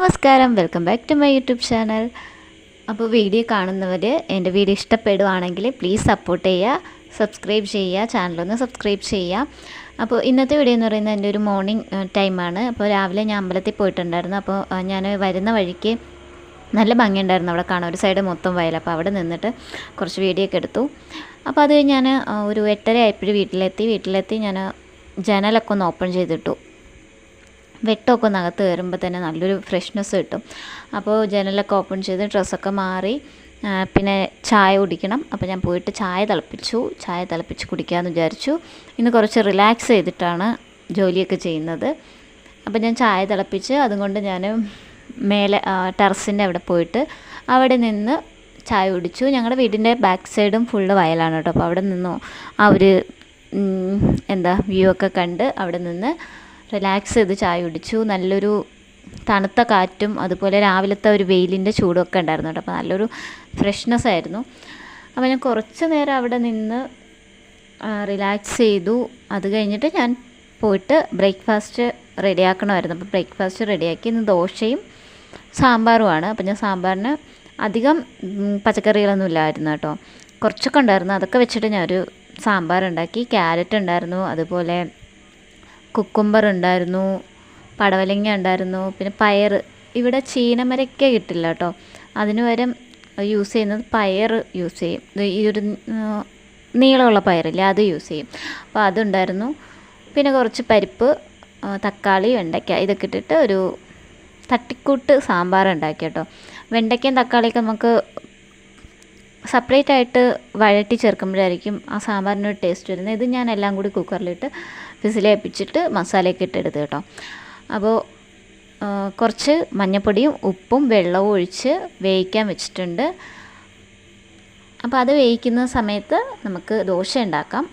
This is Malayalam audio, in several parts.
നമസ്കാരം. Welcome back to my YouTube channel അപ്പോൾ വീഡിയോ കാണുന്നവർ എന്റെ വീഡിയോ ഇഷ്ടപ്പെടുവാണെങ്കിൽ പ്ലീസ് സപ്പോർട്ട് ചെയ്യുക സബ്സ്ക്രൈബ് ചെയ്യുക ചാനലൊന്ന് സബ്സ്ക്രൈബ് ചെയ്യുക. അപ്പോൾ ഇന്നത്തെ വീഡിയോ എന്ന് പറയുന്നത് എന്റെ ഒരു മോർണിംഗ് ടൈമാണ് അപ്പോൾ രാവിലെ ഞാൻ അമ്പലത്തിൽ പോയിട്ടുണ്ടായിരുന്നു. അപ്പോൾ ഞാൻ വരുന്ന വഴിക്ക് നല്ല ഭംഗിയുണ്ടായിരുന്നു അവിടെ കാണാൻ. ഒരു സൈഡ് മൊത്തം വയൽ. അപ്പോൾ അവിടെ നിന്നിട്ട് കുറച്ച് വീഡിയോ ഒക്കെ എടുത്തു. അപ്പോൾ അത് ഞാൻ ഒരു എട്ടര ആയപ്പോഴും വീട്ടിലെത്തി. വീട്ടിലെത്തി ഞാൻ ജനലൊക്കെ ഒന്ന് ഓപ്പൺ ചെയ്തിട്ടു. വെട്ടമൊക്കെ ഒന്ന് അകത്ത് കയറുമ്പോൾ തന്നെ നല്ലൊരു ഫ്രഷ്നെസ് കിട്ടും. അപ്പോൾ ജനലൊക്കെ ഓപ്പൺ ചെയ്ത് ഡ്രസ്സൊക്കെ മാറി പിന്നെ ചായ കുടിക്കണം. അപ്പോൾ ഞാൻ പോയിട്ട് ചായ തിളപ്പിച്ചു. ചായ തിളപ്പിച്ച് കുടിക്കാമെന്ന് വിചാരിച്ചു. ഇന്ന് കുറച്ച് റിലാക്സ് ചെയ്തിട്ടാണ് ജോലിയൊക്കെ ചെയ്യുന്നത്. അപ്പോൾ ഞാൻ ചായ തിളപ്പിച്ച് അതുകൊണ്ട് ഞാൻ മേലെ ടെറസിന്റെ അവിടെ പോയിട്ട് അവിടെ നിന്ന് ചായ കുടിച്ചു. ഞങ്ങളുടെ വീടിന്റെ ബാക്ക് സൈഡും ഫുള്ള് വയലാണ് കേട്ടോ. അപ്പോൾ അവിടെ നിന്നു ആ ഒരു എന്താ വ്യൂ ഒക്കെ കണ്ട് അവിടെ നിന്ന് റിലാക്സ് ചെയ്ത് ചായ കുടിച്ചു. നല്ലൊരു തണുത്ത കാറ്റും അതുപോലെ രാവിലത്തെ ഒരു വെയിലിന്റെ ചൂടും ഒക്കെ ഉണ്ടായിരുന്നു കേട്ടോ. അപ്പോൾ നല്ലൊരു ഫ്രഷ്നെസ് ആയിരുന്നു. അപ്പോൾ ഞാൻ കുറച്ച് നേരം അവിടെ നിന്ന് റിലാക്സ് ചെയ്തു. അത് കഴിഞ്ഞിട്ട് ഞാൻ പോയിട്ട് ബ്രേക്ക്ഫാസ്റ്റ് റെഡിയാക്കണമായിരുന്നു. അപ്പോൾ ബ്രേക്ക്ഫാസ്റ്റ് റെഡിയാക്കി ഇന്ന് ദോശയും സാമ്പാറുമാണ്. അപ്പോൾ ഞാൻ സാമ്പാറിന് അധികം പച്ചക്കറികളൊന്നും ഇല്ലായിരുന്നു കേട്ടോ. കുറച്ചൊക്കെ ഉണ്ടായിരുന്നു. അതൊക്കെ വെച്ചിട്ട് ഞാനൊരു സാമ്പാർ ഉണ്ടാക്കി ക്യാരറ്റ് ഉണ്ടായിരുന്നു അതുപോലെ കുക്കുംബർ ഉണ്ടായിരുന്നു പടവലങ്ങ ഉണ്ടായിരുന്നു പിന്നെ പയർ ഇവിടെ ചീനമരക്ക കിട്ടില്ല കേട്ടോ. അതിന് പകരം യൂസ് ചെയ്യുന്നത് പയർ യൂസ് ചെയ്യും. ഈ ഒരു നീളമുള്ള പയറില്ലേ അത് യൂസ് ചെയ്യും. അപ്പോൾ അതുണ്ടായിരുന്നു. പിന്നെ കുറച്ച് പരിപ്പ് തക്കാളി വെണ്ടയ്ക്ക ഇതൊക്കെ ഇട്ടിട്ട് ഒരു തട്ടിക്കൂട്ട് സാമ്പാർ ഉണ്ടാക്കി കേട്ടോ. വെണ്ടയ്ക്കയും തക്കാളിയൊക്കെ നമുക്ക് സെപ്പറേറ്റ് ആയിട്ട് വഴറ്റി ചേർക്കുമ്പോഴായിരിക്കും ആ സാമ്പാറിനൊരു ടേസ്റ്റ് വരുന്നത്. ഇത് ഞാൻ എല്ലാം കൂടി കുക്കറിലിട്ട് വിസിലേപ്പിച്ചിട്ട് മസാലയൊക്കെ ഇട്ടെടുത്ത് കേട്ടോ. അപ്പോൾ കുറച്ച് മഞ്ഞൾപ്പൊടിയും ഉപ്പും വെള്ളവും ഒഴിച്ച് വേവിക്കാൻ വെച്ചിട്ടുണ്ട്. അപ്പോൾ അത് വേവിക്കുന്ന സമയത്ത് നമുക്ക് ദോശ ഉണ്ടാക്കാം.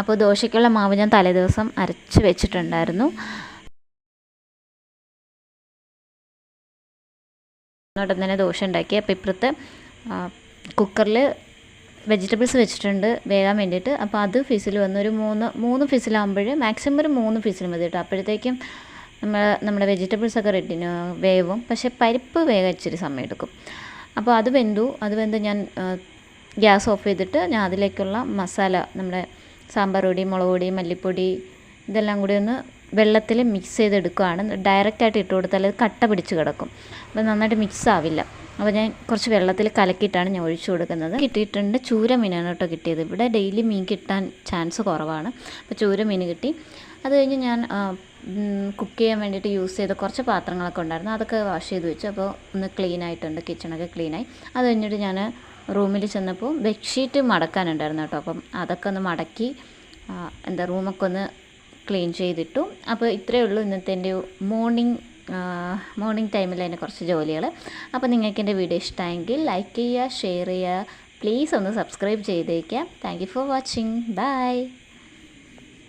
അപ്പോൾ ദോശയ്ക്കുള്ള മാവ് ഞാൻ തലേദിവസം അരച്ച് വെച്ചിട്ടുണ്ടായിരുന്നു. ഉടൻ തന്നെ ദോശ ഉണ്ടാക്കി. അപ്പോൾ ഇപ്പുറത്ത് കുക്കറിൽ വെജിറ്റബിൾസ് വെച്ചിട്ടുണ്ട് വേകാൻ വേണ്ടിയിട്ട്. അപ്പോൾ അത് ഫിസിൽ വന്ന് ഒരു മൂന്ന് മൂന്ന് ഫിസിലാകുമ്പോൾ മാക്സിമം ഒരു മൂന്ന് ഫിസിൽ മതി കേട്ടോ. അപ്പോഴത്തേക്കും നമ്മൾ നമ്മുടെ വെജിറ്റബിൾസ് ഒക്കെ റെഡി വേവും. പക്ഷേ പരിപ്പ് വേഗം ഇച്ചിരി സമയം എടുക്കും. അപ്പോൾ അത് വെന്തു. അത് വെന്ത് ഞാൻ ഗ്യാസ് ഓഫ് ചെയ്തിട്ട് ഞാൻ അതിലേക്കുള്ള മസാല നമ്മുടെ സാമ്പാർ പൊടി മുളക് പൊടി മല്ലിപ്പൊടി ഇതെല്ലാം കൂടി ഒന്ന് വെള്ളത്തിൽ മിക്സ് ചെയ്തെടുക്കുകയാണ് ഡയറക്റ്റായിട്ട് ഇട്ട് കൊടുത്താൽ അത് കട്ട പിടിച്ച് കിടക്കും. അപ്പോൾ നന്നായിട്ട് മിക്സ് ആവില്ല. അപ്പോൾ ഞാൻ കുറച്ച് വെള്ളത്തിൽ കലക്കിയിട്ടാണ് ഞാൻ ഒഴിച്ചു കൊടുക്കുന്നത്. കിട്ടിയിട്ടുണ്ട് ചൂര മീനാണ് കേട്ടോ കിട്ടിയത്. ഇവിടെ ഡെയിലി മീൻ കിട്ടാൻ ചാൻസ് കുറവാണ്. അപ്പോൾ ചൂര മീൻ കിട്ടി. അത് കഴിഞ്ഞ് ഞാൻ കുക്ക് ചെയ്യാൻ വേണ്ടിയിട്ട് യൂസ് ചെയ്ത കുറച്ച് പാത്രങ്ങളൊക്കെ ഉണ്ടായിരുന്നു. അതൊക്കെ വാഷ് ചെയ്ത് വെച്ചു. അപ്പോൾ ഒന്ന് ക്ലീൻ ആയിട്ടുണ്ട്. കിച്ചണൊക്കെ ക്ലീനായി അത് കഴിഞ്ഞിട്ട് ഞാൻ റൂമിൽ ചെന്നപ്പോൾ ബെഡ്ഷീറ്റ് മടക്കാനുണ്ടായിരുന്നു കേട്ടോ. അപ്പം അതൊക്കെ ഒന്ന് മടക്കി എന്താ റൂമൊക്കെ ഒന്ന് ക്ലീൻ ചെയ്തിട്ടു. അപ്പോൾ ഇത്രയേ ഉള്ളൂ ഇന്നത്തെ എന്റെ മോർണിംഗ് മോർണിംഗ് ടൈമിൽ അതിന്റെ കുറച്ച് ജോലികൾ. അപ്പോൾ നിങ്ങൾക്ക് എന്റെ വീഡിയോ ഇഷ്ടമായെങ്കിൽ ലൈക്ക് ചെയ്യുക ഷെയർ ചെയ്യുക. പ്ലീസ് ഒന്ന് സബ്സ്ക്രൈബ് ചെയ്തേക്കാം താങ്ക് ഫോർ വാച്ചിങ്. ബൈ.